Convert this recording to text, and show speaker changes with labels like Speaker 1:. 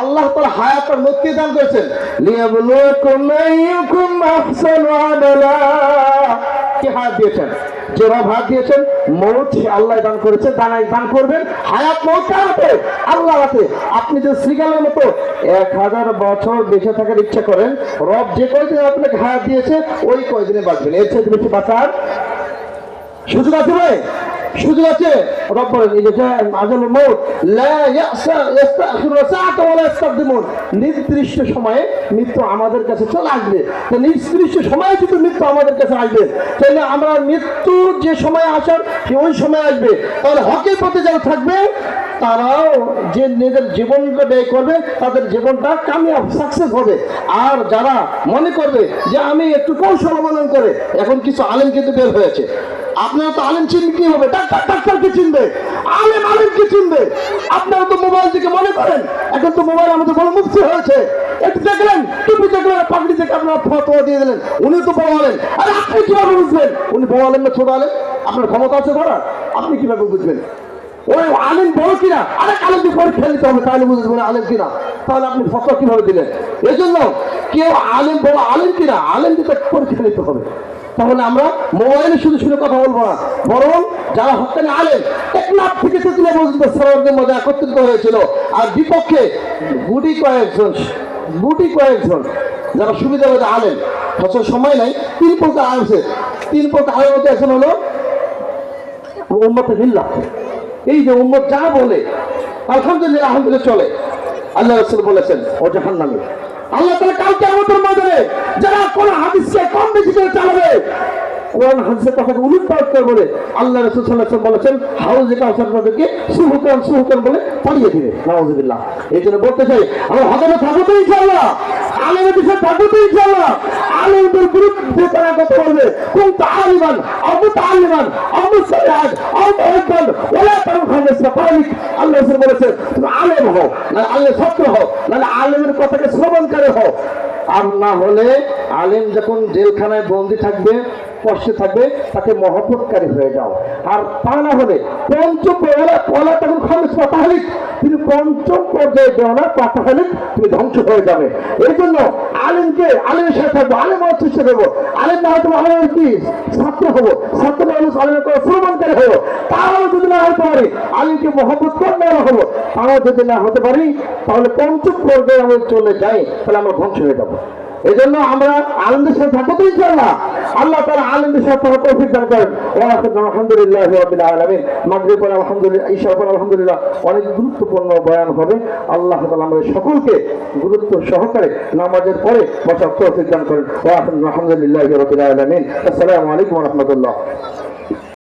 Speaker 1: আল্লাহ তাআলা হায়াতের মুক্তি দান করেছেন। লিয়াবলুয়াকুম আইয়ুকুম আহসানু আমালা কি হায়াত দিয়েছেন? দিয়েছেন, মৌত আল্লাহ দান করেছে দান করবেন, হায়াত মৌত আল্লাহ হাতে? আপনি যে শ্রীকালের মতো এক হাজার বছর বেঁচে থাকার ইচ্ছা করেন, রব যে কয়দিন আপনাকে হায়াত দিয়েছে, ওই কয়দিনে বাঁচবেন। এর চেয়ে বেশি বাঁচার সুযোগ আছে ভাই? সুযোগ আছে রব বলেন যে আজল নির্দিষ্ট সময়ে মৃত্যু আমাদের কাছে চলে আসবে। নির্দিষ্ট সময়ে যদি মৃত্যু আমাদের কাছে আসবে। তাহলে আমরা মৃত্যু যে সময় আসার ওই সময় আসবে। তাহলে হকের পথে যারা থাকবে, তারাও যে নিজের জীবনটা ব্যয় করবে, তাদের জীবনটা কামিয়াব সাকসেস হবে। আর যারা মনে করবে যে আমি একটু কৌশল অবলম্বন করে, এখন কিছু আলেম কিন্তু বের হয়েছে। আপনারা তো আলেম চিনবে, কি হবে? ডাক্তার ডাক্তারকে চিনবে, আলেম আলেমকে চিনবে। আপনারা তো মোবাইল থেকে মনে করেন, এখন তো মোবাইল আমাদের বড় মুক্তি হয়েছে। একটু দেখলেন, টুপি দেখলেন পাগড়ি থেকে আপনারা ফটোয়া দিয়ে দিলেন। উনি তো বড় আলেন আরে আপনি কীভাবে বুঝবেন? উনি বড় আলেন না ছোট আলেন আপনার ক্ষমতা আছে ধরার। আপনি কীভাবে বুঝবেন? ওই আলেম বড় কিনা? আরে আলেমকে পরীক্ষা নিতে হবে, তাহলে বুঝবেন আলেম কিনা। তাহলে আপনি ফটো কীভাবে দিলেন? এই জন্য কেউ আলেম বড় আলেম কিনা? আলেম দিতে পরীক্ষা নিতে হবে। তাহলে আমরা মোবাইলে শুধু শুধু কথা বলব না, বরং যারা হকানি আলেম, টেকনাফ থেকে তেতুলিয়া পর্যন্ত সরকারদের মধ্যে একত্রিত হয়েছিল। আর বিপক্ষে গুটি কয়েকজন গুটি কয়েকজন যারা সুবিধাবাদী আলেম, বছর সময় নাই, তিন প্রকার আছে তিন প্রকার আলেম মধ্যে একজন হলো উম্মতে হিল্লা এই যে উম্মত যা বলে, আলহামদুলিল্লাহ আলহামদুলিল্লাহ চলে। আল্লাহ রসুল বলেছেন, ও জাহান নামে আল্লাহ তালা কালকে আমাদের মধ্যে যারা কোন হাদিসকে কম বেশি করে চালাবে, কোরআন হাদিসের কথাকে উল্লেখ পাঠ করে বলে আল্লাহ রসুল সাল্লাহ বলেছেন, হাউজে কাউসার তাদেরকে সুহুকান সুহুকান বলে পালিয়ে দিবে। নাউজুবিল্লাহ। এই জন্য বলতে চাই, আমরা হজমে থাকব তো ইনশাআল্লাহ আলেমের বিষয়ে থাকব তো ইনশাআল্লাহ, আলেমদের বিরুদ্ধে তারা কথা বলবে কোন তালিবান আবু তালিবান আবু সাইয়াদ আবু আহমদ ওলা তারুন খানের সাফারিক আল্লাহ রসুল বলেছেন তুমি হও না আলেম ছাত্র হও না আলেমের কথাকে শ্রবণকারী হও আর না হলে আলেম যখন জেলখানায় বন্দি থাকবে কষ্টে থাকবে, তাকে মহব্বতকারী হয়ে যাও। আর তা না হলে পঞ্চম পলা তখন খামেস পাতাহালিক তিনি পঞ্চম পর্যায়ে দেওয়া না পাতাহালিক তুমি ধ্বংস হয়ে যাবে। এই জন্য আলেমকে আলেমের সাথে থাকব, আলেম চেষ্টা করব। আলেম না হয়তো আলেমের কি? ছাত্র হব। ছাত্র মানুষ আলেমের কথা শ্রমণকারী হব। তাও যদি না হতে পারি, আলিমকে মহব্বত করে হব। তাও যদি না হতে পারি, তাহলে পঞ্চম পর্যায়ে আমরা চলে যাই, তাহলে আমরা ধ্বংস হয়ে যাব। এই জন্য আমরা আনন্দের সাথে থাকব তো ইনশাআল্লাহ। আল্লাহ তারা আনন্দের সাথে থাকার তৌফিক দান করেন। আলহামদুলিল্লাহ রাব্বিল আলামিন। মাগরিব পরে আলহামদুলিল্লাহ ঈশা পরে আলহামদুলিল্লাহ অনেক গুরুত্বপূর্ণ বয়ান হবে। আল্লাহ তাআলা আমাদের সকলকে গুরুত্ব সহকারে নামাজের পরে বসার তৌফিক দান করেন। আলহামদুলিল্লাহ রাব্বিল আলামিন। আসসালামু আলাইকুম রাহমাতুল্লাহ।